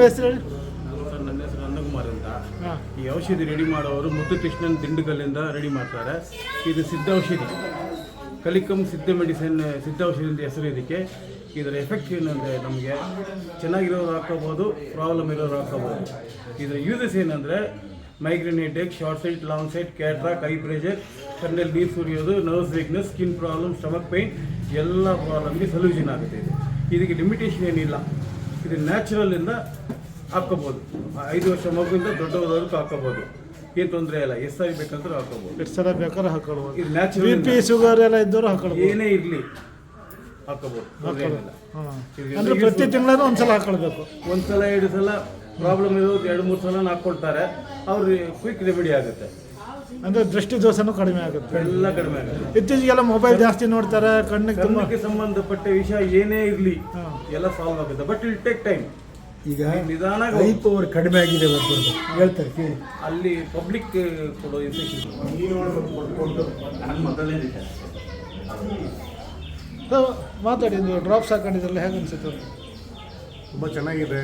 ಹೆಸರು ಸರ್ ನನ್ನ ಹೆಸರು ಅನ್ನಕುಮಾರ್ ಅಂತ. ಈ ಔಷಧಿ ರೆಡಿ ಮಾಡೋರು ಮುದ್ದು ಕೃಷ್ಣನ್ ದಿಂಡುಗಲ್ಲಿಂದ ರೆಡಿ ಮಾಡ್ತಾರೆ. ಇದು ಸಿದ್ಧ ಔಷಧಿ. ಕಲಿಕಂ ಸಿದ್ಧ ಮೆಡಿಸಿನ್ ಸಿದ್ಧ ಔಷಧಿ ಅಂತ ಹೆಸರು ಇದಕ್ಕೆ. ಇದರ ಎಫೆಕ್ಟ್ ಏನಂದರೆ ನಮಗೆ ಚೆನ್ನಾಗಿರೋರು ಹಾಕೋಬೋದು ಪ್ರಾಬ್ಲಮ್ ಇರೋರು ಹಾಕೋಬೋದು ಇದರ ಯೂಸಸ್ ಏನಂದರೆ migraine headache short sight long sight cataract eye pressure ಕಣ್ಣಲ್ಲಿ ನೀರು ಸುರಿಯೋದು nerves weakness skin problem stomach pain ಎಲ್ಲ ಪ್ರಾಬ್ಲಮ್ಗೆ ಸೊಲ್ಯೂಷನ್ ಆಗುತ್ತೆ ಇದು. ಇದಕ್ಕೆ ಲಿಮಿಟೇಷನ್ ಏನಿಲ್ಲ. ಇದು ನ್ಯಾಚುರಲಿಂದ ಹಾಕ್ಕೋಬೋದು. ಐದು ವರ್ಷ ಮಗುವಿಂದ ದೊಡ್ಡವರವರೆಗೂ ಹಾಕೋಬೋದು ಏನು ತೊಂದರೆ ಇಲ್ಲ. ಎಷ್ಟು ಸಾರಿ ಬೇಕಂದ್ರೆ ಹಾಕ್ಕೋಬೋದು. ಎಷ್ಟು ಸಲ ಬೇಕಾದ್ರೆ ಹಾಕೊಳ್ಬೋದು ಇದು ನ್ಯಾಚುರಲ್ ಪಿ ಶುಗರ್ ಎಲ್ಲ ಇದ್ದವರು ಹಾಕೊಳ್ಬೋದು ಏನೇ ಇರಲಿ ಹಾಕ್ಕೋಬೋದು. ತೊಂದ್ರೆ ಏನಿಲ್ಲ. ಹಾಂ. ಇದೆಲ್ಲ ಅಂದ್ರೆ ಪ್ರತಿ ತಿಂಗಳೂ ಒಂದ್ಸಲ ಹಾಕೊಳ್ಬೇಕು ಒಂದ್ಸಲ ಎರಡು ಸಲ ಪ್ರಾಬ್ಲಮ್ ಇರೋದು ಎರಡು ಮೂರು ಸಲ ಹಾಕ್ಕೊಳ್ತಾರೆ. ಅವ್ರಿಗೆ ಕ್ವಿಕ್ ರೆಮಿಡಿ ಆಗುತ್ತೆ. ಅಂದ್ರೆ ದೃಷ್ಟಿ ದೋಷನು ಕಡಿಮೆ ಆಗುತ್ತೆ. ಎಲ್ಲ ಕಡಿಮೆ ಆಗುತ್ತೆ. ಇತ್ತೀಚೆಗೆಲ್ಲ ಮೊಬೈಲ್ ಜಾಸ್ತಿ ನೋಡ್ತಾರೆ ಕಣ್ಣಿಗೆ ತುಂಬ ಕರ್ಮಕ್ಕೆ ಸಂಬಂಧಪಟ್ಟ ವಿಷಯ ಏನೇ ಇರಲಿ ಹಾಂ. ಎಲ್ಲ ಸಾಲ್ವ್ ಆಗುತ್ತೆ. ಬಟ್ ಇಲ್ ಟೇಕ್ ಟೈಮ್ ಈಗ ನಿಧಾನ ಐ ಪವರ್ ಕಡಿಮೆ ಆಗಿದೆ ಒಬ್ಬರದು ಹೇಳ್ತಾರೆ ಕೇಳಿ. ಅಲ್ಲಿ ಪಬ್ಲಿಕ್ ಕೊಡೋ ಇನ್ಫೆಕ್ಷನ್ ಸೊ, ಮಾತಾಡಿ ನೀವು ಡ್ರಾಪ್ಸ್ ಹಾಕೊಂಡಿದ್ರಲ್ಲ ಹೇಗೆ ಅನ್ಸುತ್ತೆ? ತುಂಬ ಚೆನ್ನಾಗಿದೆ.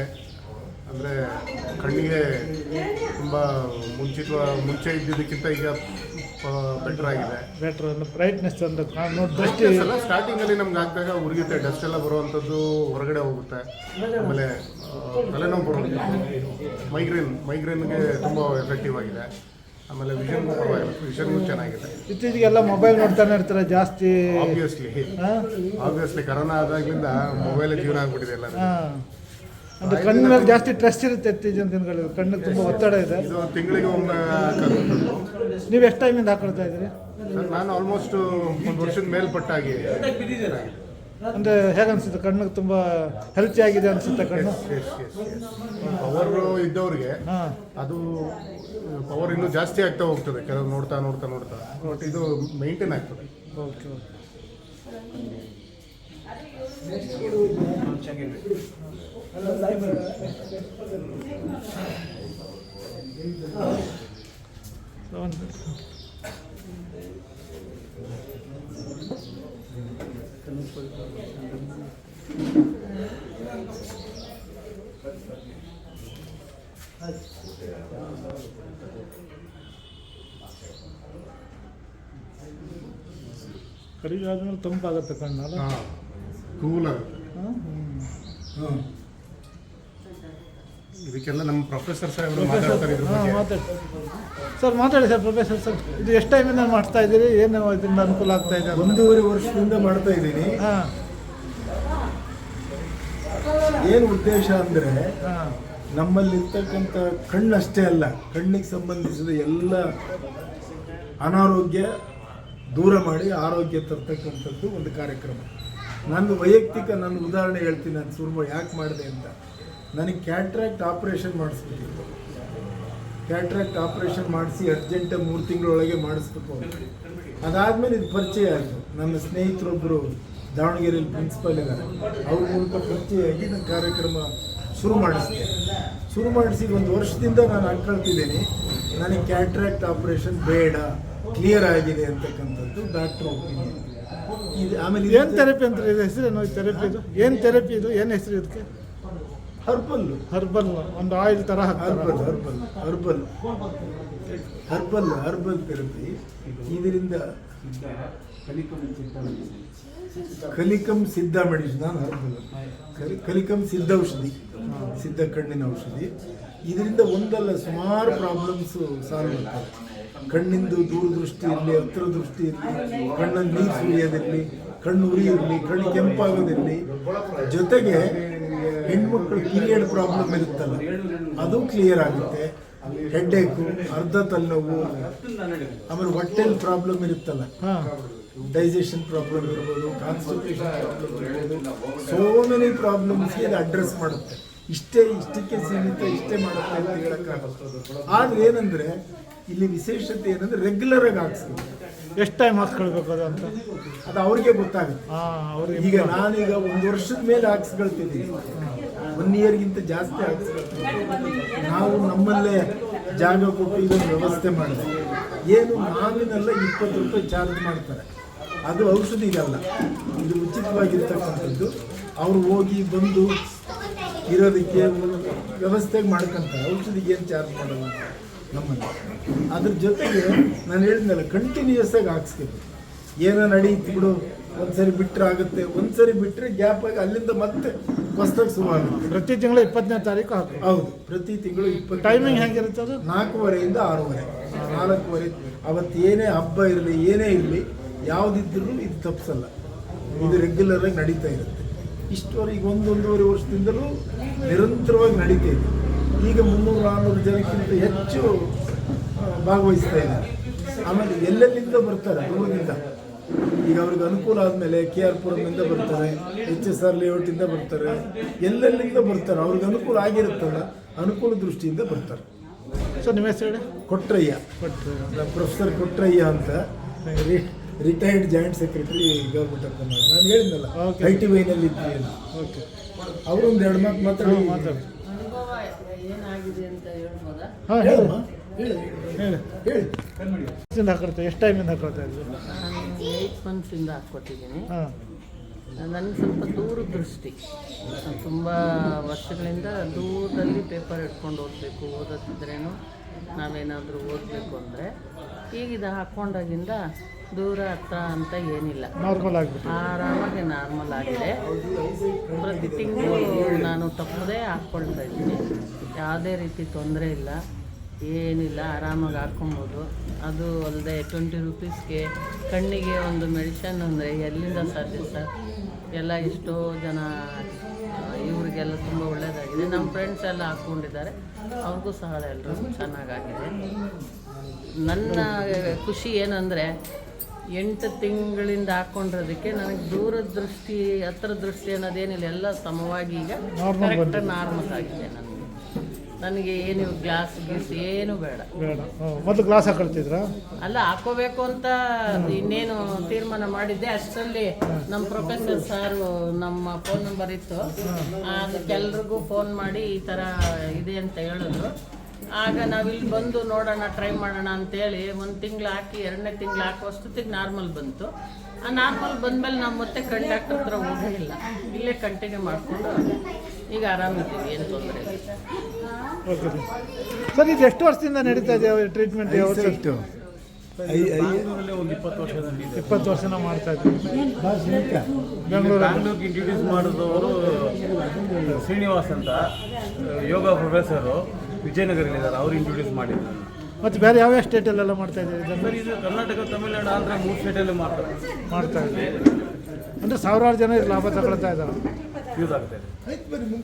ಅಂದರೆ ಕಣ್ಣಿಗೆ ತುಂಬ ಮುಂಚಿತ ಮುಂಚೆ ಇದ್ದಿದ್ದಕ್ಕಿಂತ ಈಗ ಬೆಟರ್ ಆಗಿದೆ. ಬೆಟ್ರ್ ಬ್ರೈಟ್ನೆಸ್ ಅಂದ್ರೆ ನಾನು ನೋಡಿ ದೃಷ್ಟಿ ಎಲ್ಲ ಸ್ಟಾರ್ಟಿಂಗಲ್ಲಿ ನಮ್ಗೆ ಹಾಕಿದಾಗ ಉರಿಯುತ್ತೆ ಡಸ್ಟ್ ಎಲ್ಲ ಬರುವಂಥದ್ದು ಹೊರಗಡೆ ಹೋಗುತ್ತೆ. ಆಮೇಲೆ ತಲೆನೋವು ಬರುವಂಥದ್ದು. ಮೈಗ್ರೇನ್ ಮೈಗ್ರೇನ್ಗೆ ತುಂಬ ಎಫೆಕ್ಟಿವ್ ಆಗಿದೆ. ಆಮೇಲೆ ವಿಷನ್ ಪರವಾಗಿಲ್ಲ ವಿಷನ್ಗೂ ಚೆನ್ನಾಗಿದೆ. ಇತ್ತೀಚೆಗೆಲ್ಲ ಮೊಬೈಲ್ ನೋಡ್ತಾನೆ ಇರ್ತಾರೆ ಜಾಸ್ತಿ. ಆಬ್ವಿಯಸ್ಲಿ ಆಬ್ವಿಯಸ್ಲಿ ಕರೋನಾ ಆದಾಗ್ಲಿಂದ ಮೊಬೈಲ್ ಜೀವನ ಆಗ್ಬಿಟ್ಟಿದೆ ಎಲ್ಲ ಹಾಂ. ಅಂದ್ರೆ ಕಣ್ಣ ಮೇಲೆ ಜಾಸ್ತಿ ಟ್ರಸ್ಟ್ ಇರುತ್ತೆ ಇತ್ತೀಚಿನ ದಿನಗಳಲ್ಲಿ. ಕಣ್ಣಿಗೆ ತುಂಬ ಒತ್ತಡ ಇದೆ. ಇದು ತಿಂಗಳಿಗೆ ಒಮ್ಮೆ ಹಾಕೋದು. ನೀವು ಎಷ್ಟು ಟೈಮಿಂದ ಹಾಕೊಳ್ತಾ ಇದ್ದೀರಿ? ಸರ್ ನಾನು ಆಲ್ಮೋಸ್ಟ್ ಒಂದು ವರ್ಷದ ಮೇಲ್ಪಟ್ಟಾಗಿ. ಅಂದರೆ ಹೇಗೆ ಅನಿಸುತ್ತೆ? ಕಣ್ಣಿಗೆ ತುಂಬ ಹೆಲ್ತಿ ಆಗಿದೆ ಅನ್ಸುತ್ತೆ ಕಣ್ಣು? ಪವರ್ ಇದ್ದವ್ರಿಗೆ ಹಾಂ. ಅದು ಪವರ್ ಇನ್ನು ಜಾಸ್ತಿ ಆಗ್ತಾ ಹೋಗ್ತದೆ. ಕೆಲವು ನೋಡ್ತಾ ನೋಡ್ತಾ ನೋಡ್ತಾ. ಬಟ್ ಇದು ಮೈಂಟೈನ್ ಆಗ್ತದೆ. ಓಕೆ ಓಕೆ ಒಂದು ಕಡಿಮೆ ಆದ್ಮೇಲೆ ತಂಪಾಗುತ್ತೆ ಕಣ್ಣಲ್ಲ ಹಾಂ ಕೂಲ್ ಆಗುತ್ತೆ ಹಾಂ ಹಾಂ ಇದಕ್ಕೆಲ್ಲ ನಮ್ಮ ಪ್ರೊಫೆಸರ್ ಸಾಹೇಬರು ಮಾತಾಡ್ತಾರೆ ಇದ್ರ ಹಾಂ ಬಗ್ಗೆ. ಮಾತಾಡಿ ಸರ್ ಮಾತಾಡಿ ಸರ್ ಪ್ರೊಫೆಸರ್ ಸರ್ ಇದು ಎಷ್ಟು ಟೈಮಿಂದ ಮಾಡ್ತಾ ಇದ್ದೀರಿ? ಏನು ಇದರಿಂದ ಅನುಕೂಲ ಆಗ್ತಾ ಇದೆ ಅಂತ? ಒಂದೂವರೆ ವರ್ಷದಿಂದ ಮಾಡ್ತಾ ಇದ್ದೀನಿ. ಹಾಂ. ಏನು ಉದ್ದೇಶ ಅಂದರೆ ಹಾಂ. ನಮ್ಮಲ್ಲಿರ್ತಕ್ಕಂಥ ಕಣ್ಣಷ್ಟೇ ಅಲ್ಲ ಕಣ್ಣಿಗೆ ಸಂಬಂಧಿಸಿದ ಎಲ್ಲ ಅನಾರೋಗ್ಯ ದೂರ ಮಾಡಿ ಆರೋಗ್ಯ ತರ್ತಕ್ಕಂಥದ್ದು ಒಂದು ಕಾರ್ಯಕ್ರಮ. ನಾನು ವೈಯಕ್ತಿಕ ನನ್ನ ಉದಾಹರಣೆ ಹೇಳ್ತೀನಿ ನಾನು ಸುರ್ಮ ಯಾಕೆ ಮಾಡಿದೆ ಅಂತ. ನನಗೆ ಕ್ಯಾಟ್ರಾಕ್ಟ್ ಆಪ್ರೇಷನ್ ಮಾಡಿಸ್ಬಿಟ್ಟಿತ್ತು ಕ್ಯಾಟ್ರಾಕ್ಟ್ ಆಪ್ರೇಷನ್ ಮಾಡಿಸಿ ಅರ್ಜೆಂಟ್ ಮೂರು ತಿಂಗಳೊಳಗೆ ಮಾಡಿಸ್ಬೇಕು ಅದಾದ್ಮೇಲೆ ಇದು ಪರಿಚಯ ಆಯಿತು. ನನ್ನ ಸ್ನೇಹಿತರೊಬ್ಬರು ದಾವಣಗೆರೆಯಲ್ಲಿ ಪ್ರಿನ್ಸಿಪಲ್ ಇದ್ದಾರೆ. ಅವ್ರ ಮೂಲಕ ಪರಿಚಯ ಆಗಿ ನನ್ನ ಕಾರ್ಯಕ್ರಮ ಶುರು ಮಾಡಿಸಿದೆ. ಶುರು ಮಾಡಿಸಿ ಒಂದು ವರ್ಷದಿಂದ ನಾನು ಅನ್ಕೊಳ್ತಿದ್ದೀನಿ, ನನಗೆ ಕ್ಯಾಟ್ರಾಕ್ಟ್ ಆಪ್ರೇಷನ್ ಬೇಡ ಕ್ಲಿಯರ್ ಆಗಿದೆ ಅಂತಕ್ಕಂಥದ್ದು ಡಾಕ್ಟರ್ ಒಪಿನಿಯನ್. ಇದು ಆಮೇಲೆ ಏನು ಥೆರಪಿ ಅಂತ ಹೆಸರು ಏನು ಥೆರಪಿ ಇದು? ಏನು ಥೆರಪಿ ಇದು? ಏನು ಹೆಸರು ಇದಕ್ಕೆ? ಹರ್ಬಲ್ಲು ಹರ್ಬಲ್ ಒಂದು ಆಯಿಲ್ ತರ herbal herbal herbal herbal herbal therapy ಇದರಿಂದ ಕಲಿಕಂ ಸಿದ್ಧ ಮೆಡಿಸಿನ್ ನಾನು ಹರ್ಬಲ್ ಕಲಿ ಕಲಿಕಂ ಸಿದ್ಧ ಔಷಧಿ ಸಿದ್ಧ ಕಣ್ಣಿನ ಔಷಧಿ. ಇದರಿಂದ ಒಂದಲ್ಲ ಸುಮಾರು ಪ್ರಾಬ್ಲಮ್ಸ್ ಸಾಲ್ವ್ ಆಗ್ತವೆ. ಕಣ್ಣಿಂದು ದೂರದೃಷ್ಟಿ ಇರಲಿ ಹತ್ತಿರ ದೃಷ್ಟಿ ಇರಲಿ ಕಣ್ಣಲ್ಲಿ ನೀರು ಸುರಿಯೋದಿರಲಿ ಕಣ್ಣು ಉರಿ ಇರಲಿ ಕಣ್ಣು ಕೆಂಪಾಗೋದಿರಲಿ. ಜೊತೆಗೆ ಹೆಣ್ಮಕ್ಳು ಪೀರಿಯಡ್ ಪ್ರಾಬ್ಲಮ್ ಇರುತ್ತಲ್ಲ ಅದು ಕ್ಲಿಯರ್ ಆಗುತ್ತೆ. ಹೆಡ್ಡೇಕು ಅರ್ಧ ತಲೆನೋವು ಆಮೇಲೆ ಹೊಟ್ಟೆಲ್ ಪ್ರಾಬ್ಲಮ್ ಇರುತ್ತಲ್ಲ. ಡೈಜೆಷನ್ ಪ್ರಾಬ್ಲಮ್ ಇರ್ಬೋದು ಕಾನ್ಸ್ಟಿಪೇಷನ್ ಪ್ರಾಬ್ಲಮ್ ಇರ್ಬೋದು. ಸೋ ಮೆನಿ ಪ್ರಾಬ್ಲಮ್ಸ್ ಇದು ಅಡ್ರೆಸ್ ಮಾಡುತ್ತೆ. ಇಷ್ಟೇ ಇಷ್ಟಕ್ಕೆ ಸೀಮಿತ ಇಷ್ಟೇ ಮಾಡುತ್ತೆ ಅಂತ ಹೇಳಕ್ಕ ಆದ್ರೆ ಏನಂದ್ರೆ ಇಲ್ಲಿ ವಿಶೇಷತೆ ಏನಂದ್ರೆ ರೆಗ್ಯುಲರ್ ಆಗಿ ಹಾಕ್ಸ್ತೀವಿ ಎಷ್ಟು ಟೈಮ್ ಹಾಕ್ಸ್ಕೊಳ್ಬೇಕು ಅದು ಅಂತ? ಅದು ಅವ್ರಿಗೆ ಗೊತ್ತಾಗುತ್ತೆ. ಈಗ ನಾನೀಗ ಒಂದು ವರ್ಷದ ಮೇಲೆ ಹಾಕ್ಸ್ಕೊಳ್ತಿದ್ದೀನಿ. ಒನ್ ಇಯರ್ಗಿಂತ ಜಾಸ್ತಿ ಆಗ್ತದೆ ನಾವು ನಮ್ಮಲ್ಲೇ ಜಾಗ ಕೊಟ್ಟು ಇದನ್ನು ವ್ಯವಸ್ಥೆ ಮಾಡಿದೆ ಏನು ನಾವಿನೆಲ್ಲ ಇಪ್ಪತ್ತು ರೂಪಾಯಿ ಚಾರ್ಜ್ ಮಾಡ್ತಾರೆ. ಅದು ಔಷಧಿಗಲ್ಲ. ಇದು ಉಚಿತವಾಗಿರ್ತಕ್ಕಂಥದ್ದು. ಅವರು ಹೋಗಿ ಬಂದು ಇರೋದಕ್ಕೆ ವ್ಯವಸ್ಥೆಗೆ ಮಾಡ್ಕೊಂತಾರೆ. ಔಷಧಿಗೆ ಏನು ಚಾರ್ಜ್ ಮಾಡಲ್ಲ ನಮ್ಮಲ್ಲಿ. ಅದ್ರ ಜೊತೆಗೆ ನಾನು ಹೇಳಿದ್ನಲ್ಲ ಕಂಟಿನ್ಯೂಸ್ ಆಗಿ ಹಾಕ್ಸ್ಬೇಕು ಏನೋ ನಡೀತು ಬಿಡು. ಒಂದ್ಸರಿ ಬಿಟ್ಟರೆ ಆಗುತ್ತೆ. ಒಂದ್ಸರಿ ಬಿಟ್ಟರೆ ಗ್ಯಾಪ್ ಆಗಿ ಅಲ್ಲಿಂದ ಮತ್ತೆ ಹೊಸ್ದಾಗಿ ಶುರು ಆಗುತ್ತೆ. ಪ್ರತಿ ತಿಂಗಳು ಇಪ್ಪತ್ತನೇ ತಾರೀಕು ಹಾಕು. ಹೌದು. ಪ್ರತಿ ತಿಂಗಳು ಇಪ್ಪತ್ತು ಟೈಮಿಂಗ್ ಹೆಂಗಿರುತ್ತೆ ಅದು? ನಾಲ್ಕೂವರೆಯಿಂದ ಆರೂವರೆ. ನಾಲ್ಕೂವರೆ. ಅವತ್ತು ಏನೇ ಹಬ್ಬ ಇರಲಿ ಏನೇ ಇರಲಿ ಯಾವುದಿದ್ರೂ ಇದು ತಪ್ಪಿಸಲ್ಲ ಇದು ರೆಗ್ಯುಲರ್ ಆಗಿ ನಡೀತಾ ಇರುತ್ತೆ. ಇಷ್ಟುವರೆಗೆ ಒಂದೊಂದೂವರೆ ವರ್ಷದಿಂದಲೂ ನಿರಂತರವಾಗಿ ನಡೀತಾ ಇದೆ. ಈಗ ಮುನ್ನೂರು ನಾನ್ನೂರು ಜನಕ್ಕಿಂತ ಹೆಚ್ಚು ಭಾಗವಹಿಸ್ತಾ ಇದ್ದಾರೆ. ಆಮೇಲೆ ಎಲ್ಲೆಲ್ಲಿಂದ ಬರ್ತಾರೆ? ದೂರದಿಂದ ಈಗ ಅವ್ರಿಗೆ ಅನುಕೂಲ ಆದಮೇಲೆ ಕೆ ಆರ್ ಪುರಮಿಂದ ಬರ್ತಾರೆ ಎಚ್ ಎಸ್ ಆರ್ ಲೇಔಟಿಂದ ಬರ್ತಾರೆ ಎಲ್ಲೆಲ್ಲಿಂದ ಬರ್ತಾರೆ ಅವ್ರಿಗೆ ಅನುಕೂಲ ಆಗಿರುತ್ತಲ್ಲ ಅನುಕೂಲ ದೃಷ್ಟಿಯಿಂದ ಬರ್ತಾರೆ. ಸೊ ನಿಮ್ಮ ಹೆಸರು ಹೇಳಿ? ಕೊಟ್ರಯ್ಯ. ನಮ್ಮ ಪ್ರೊಫೆಸರ್ ಕೊಟ್ರಯ್ಯ ಅಂತ. Retired joint secretary government of Karnataka ನಾನು ಹೇಳಿದ್ನಲ್ಲ. Okay. ಐ ಟಿ ವೈನಲ್ಲಿ ಇದ್ದೀನಿ ಅಂತ ಓಕೆ. ಅವರೊಂದು ಎರಡು ಮಾತು ಮಾತಾಡಿ. ಮಾತಾಡಿ. ಅನುಭವ ಏನಾಗಿದೆ ಅಂತ ಹೇಳ್ಬೋದಾ? ಹಾಂ ಹೇಳಿ. ಹೇಳಮ್ಮ. ಹೇಳಿ ಹೇಳಿ. ಹೇಳಿ. ಎಷ್ಟು ಟೈಮಿಂದ ಹಾಕೊಳ್ತಾ ಇದ್ವಿ ಮಂತ್ಸಿಂದ ಹಾಕ್ಕೊಟ್ಟಿದ್ದೀನಿ. ನನಗೆ ಸ್ವಲ್ಪ ದೂರ ದೃಷ್ಟಿ. ತುಂಬ ವರ್ಷಗಳಿಂದ ದೂರದಲ್ಲಿ ಪೇಪರ್ ಇಟ್ಕೊಂಡು ಓದಬೇಕು. ಓದತ್ತಿದ್ರೇನು ನಾವೇನಾದರೂ ಓದಬೇಕು ಅಂದರೆ ಈಗ ಇದು ಹಾಕ್ಕೊಂಡಾಗಿಂದ ದೂರ ಹತ್ರ ಅಂತ ಏನಿಲ್ಲ. ನಾರ್ಮಲ್ ಆರಾಮಾಗಿ ನಾರ್ಮಲ್ ಆಗಿದೆ. ಪ್ರತಿ ತಿಂಗಳು ನಾನು ತಪ್ಪದೇ ಹಾಕ್ಕೊಳ್ತಾ ಇದ್ದೀನಿ. ಯಾವುದೇ ರೀತಿ ತೊಂದರೆ ಇಲ್ಲ. ಏನಿಲ್ಲ ಆರಾಮಾಗಿ ಹಾಕ್ಕೊಬೋದು ಅದು ಅಲ್ಲದೆ ಟ್ವೆಂಟಿ ರುಪೀಸ್ಗೆ ಕಣ್ಣಿಗೆ ಒಂದು ಮೆಡಿಷನ್ ಅಂದರೆ ಎಲ್ಲಿಂದ ಸಾಧ್ಯ ಸರ್? ಎಲ್ಲ ಎಷ್ಟೋ ಜನ ಇವರಿಗೆಲ್ಲ ತುಂಬ ಒಳ್ಳೆಯದಾಗಿದೆ ನಮ್ಮ ಫ್ರೆಂಡ್ಸ್ ಎಲ್ಲ ಹಾಕ್ಕೊಂಡಿದ್ದಾರೆ ಅವ್ರಿಗೂ ಸಹ ಎಲ್ಲರೂ ಚೆನ್ನಾಗಾಗಿದೆ. ನನ್ನ ಖುಷಿ ಏನಂದರೆ ಎಂಟು ತಿಂಗಳಿಂದ ಹಾಕ್ಕೊಂಡಿರೋದಕ್ಕೆ ನನಗೆ ದೂರದೃಷ್ಟಿ ಹತ್ರ ದೃಷ್ಟಿ ಅನ್ನೋದೇನಿಲ್ಲ. ಎಲ್ಲ ಸಮವಾಗಿ ಈಗ ಕರೆಕ್ಟ್ ನಾರ್ಮಲ್ ಆಗಿದೆ ನನಗೆ ನನಗೆ ಏನು ಗ್ಲಾಸ್ ಗೀಸ್ ಏನು ಬೇಡ. ಬೇಡ. ಮೊದಲು ಗ್ಲಾಸ್ ಹಾಕೊಳ್ತಿದ್ರ? ಅಲ್ಲ ಹಾಕೋಬೇಕು ಅಂತ ಇನ್ನೇನು ತೀರ್ಮಾನ ಮಾಡಿದ್ದೆ. ಅಷ್ಟರಲ್ಲಿ ನಮ್ಮ ಪ್ರೊಫೆಸರ್ ಸಾರು ನಮ್ಮ ಫೋನ್ ನಂಬರ್ ಇತ್ತು. ಅದಕ್ಕೆಲ್ರಿಗೂ ಫೋನ್ ಮಾಡಿ ಈ ಥರ ಇದೆ ಅಂತ ಹೇಳಿದ್ರು. ಆಗ ನಾವಿಲ್ಲಿ ಬಂದು ನೋಡೋಣ ಟ್ರೈ ಮಾಡೋಣ ಅಂತೇಳಿ ಒಂದು ತಿಂಗಳು ಹಾಕಿ ಎರಡನೇ ತಿಂಗಳು ಹಾಕುವಷ್ಟೊತ್ತಿಗೆ ನಾರ್ಮಲ್ ಬಂತು. ನಾರ್ಮಲ್ ಬಂದಮೇಲೆ ನಾವು ಮತ್ತೆ ಕಂಡಕ್ಟರ್ ಹತ್ರ ಹೋಗೇ ಇಲ್ಲ ಇಲ್ಲೇ ಕಂಟಿನ್ಯೂ ಮಾಡಿಕೊಂಡು ಈಗ ಆರಾಮಿದ್ದೀವಿ ಏನು ತೊಂದರೆ ಇಲ್ಲ. ಓಕೆ ಸರ್ ಇದು ಎಷ್ಟು ವರ್ಷದಿಂದ ನಡೀತಾ ಇದೆ ಟ್ರೀಟ್ಮೆಂಟ್ ಯಾವತ್ತು ಎಷ್ಟು ಒಂದು ಇಪ್ಪತ್ತು ವರ್ಷ ಇಪ್ಪತ್ತು ವರ್ಷನ ಮಾಡ್ತಾ ಇದ್ದೀವಿ ಬಾ ಸುನೀತಾ. ಬೆಂಗಳೂರಲ್ಲಿ. ಬ್ಯಾಂಗ್ಳೂರ್ಗೆ ಇಂಟ್ರೊಡ್ಯೂಸ್ ಮಾಡಿದವರು ಶ್ರೀನಿವಾಸ್ ಅಂತ ಯೋಗ ಪ್ರೊಫೆಸರು ವಿಜಯನಗರಲ್ಲಿದ್ದಾರೆ. ಅವ್ರು ಇಂಟ್ರೊಡ್ಯೂಸ್ ಮಾಡಿದ್ರು ಮತ್ತು ಬೇರೆ ಯಾವ ಯಾವ್ಯಾವ ಸ್ಟೇಟಲ್ಲೆಲ್ಲ ಮಾಡ್ತಾ ಇದ್ದೀವಿ ಇದನ್ನು ಸರ್ ಇದು ಕರ್ನಾಟಕ ತಮಿಳುನಾಡು ಆಂಧ್ರ ಮೂರು ಸ್ಟೇಟಲ್ಲಿ ಮಾಡ್ತಾರೆ. ಮಾಡ್ತಾ ಇದ್ದೀವಿ ಅಂದರೆ ಸಾವಿರಾರು ಜನ ಇದು ಲಾಭ ತಗೊಳ್ತಾ ಇದ್ದಾರೆ ಯೂಸ್ ಆಗ್ತಾ ಇದೆ.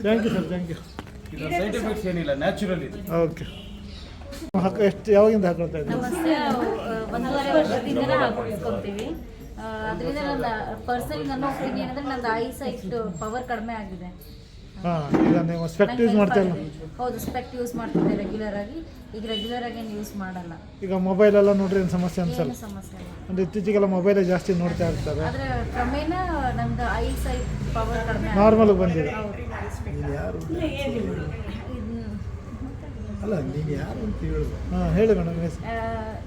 Thank you sir thank you ಇದು ಸೈಡ್ ಎಫೆಕ್ಟ್ಸ್ ಏನಿಲ್ಲ ನ್ಯಾಚುರಲ್ ಇದು. ಓಕೆ ಹಾಕ ಎಷ್ಟು ಯಾವಾಗಿಂದ ಹಾಕೊಳ್ತಾ ಇದ್ದೀವಿ ನಮಸ್ತೆ ಒಂದೂವರೆ ವರ್ಷದಿಂದಲೇ ಹಾಕೊಳ್ಸ್ಕೊತೀವಿ. ಅದರಿಂದ ನನ್ನ ಪರ್ಸನಲಿ ನನ್ನ ಒಪಿನಿಯನ್ ಅಂದರೆ ನನ್ನ ಐ ಸೈಟ್ ಪವರ್ ಕಡಿಮೆ ಆಗಿದೆ. ಹಾಂ ಈಗ ನೀವು ಸ್ಪೆಕ್ಟ್ ಯೂಸ್ ಮಾಡ್ತೀರಲ್ಲ ಹೌದು ಸ್ಪೆಕ್ಟ್ ಯೂಸ್ ಮಾಡ್ತಿದ್ದೆ ರೆಗ್ಯುಲರ್ ಆಗಿ ಈಗ ರೆಗ್ಯುಲರ್ ಆಗಿ ಏನು ಯೂಸ್ ಮಾಡಲ್ಲ. ಈಗ ಮೊಬೈಲ್ ಎಲ್ಲ ನೋಡ್ರಿ ಏನು ಸಮಸ್ಯೆ ಅನ್ಸಲ್ಲ ಏನು ಸಮಸ್ಯೆ ಇಲ್ಲ. ಅಂದರೆ ಇತ್ತೀಚೆಗೆಲ್ಲ ಮೊಬೈಲೇ ಜಾಸ್ತಿ ನೋಡ್ತಾ ಇರ್ತಾರೆ. ಆದರೆ ಕ್ರಮೇಣ ನಮ್ದು ಐ ಸೈಟ್ ಪವರ್ ಕಡಿಮೆ. ನಾರ್ಮಲ್ ಬಂದಿದೆ. ಹೌದು. ಯಾರು? ಅಲ್ಲ ನೀನು ಯಾರು ಅಂತ ಹೇಳು. ಹಾಂ ಹೇಳಿ ಮೇಡಮ್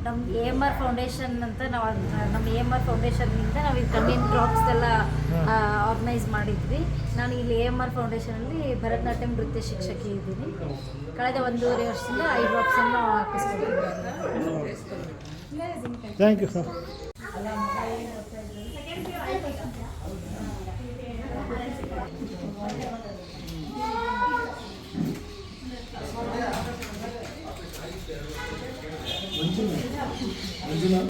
ನಮ್ಮ ಎ ಎಂ ಆರ್ ಫೌಂಡೇಶನ್ ಅಂತ ನಾವು ನಮ್ಮ ಎ ಎಂ ಆರ್ ಫೌಂಡೇಶನ್ನಿಂದ ನಾವು ಈ ಕಮ್ಮಿನ್ ಡ್ರಾಪ್ಸ್ ಎಲ್ಲ ಆರ್ಗನೈಸ್ ಮಾಡಿದ್ವಿ. ನಾನು ಇಲ್ಲಿ ಎ ಎಂ ಆರ್ ಫೌಂಡೇಶನಲ್ಲಿ ಭರತನಾಟ್ಯಂ ನೃತ್ಯ ಶಿಕ್ಷಕಿ ಇದ್ದೀನಿ. ಕಳೆದ ಒಂದೂವರೆ ವರ್ಷದಿಂದ ಐ ಡ್ರಾಪ್ಸನ್ನು ಹಾಕಿಸ್ಕೊಂಡಿದ್ದೀನಿ ಥ್ಯಾಂಕ್ ಯು ಸರ್ അഞ്ചിന്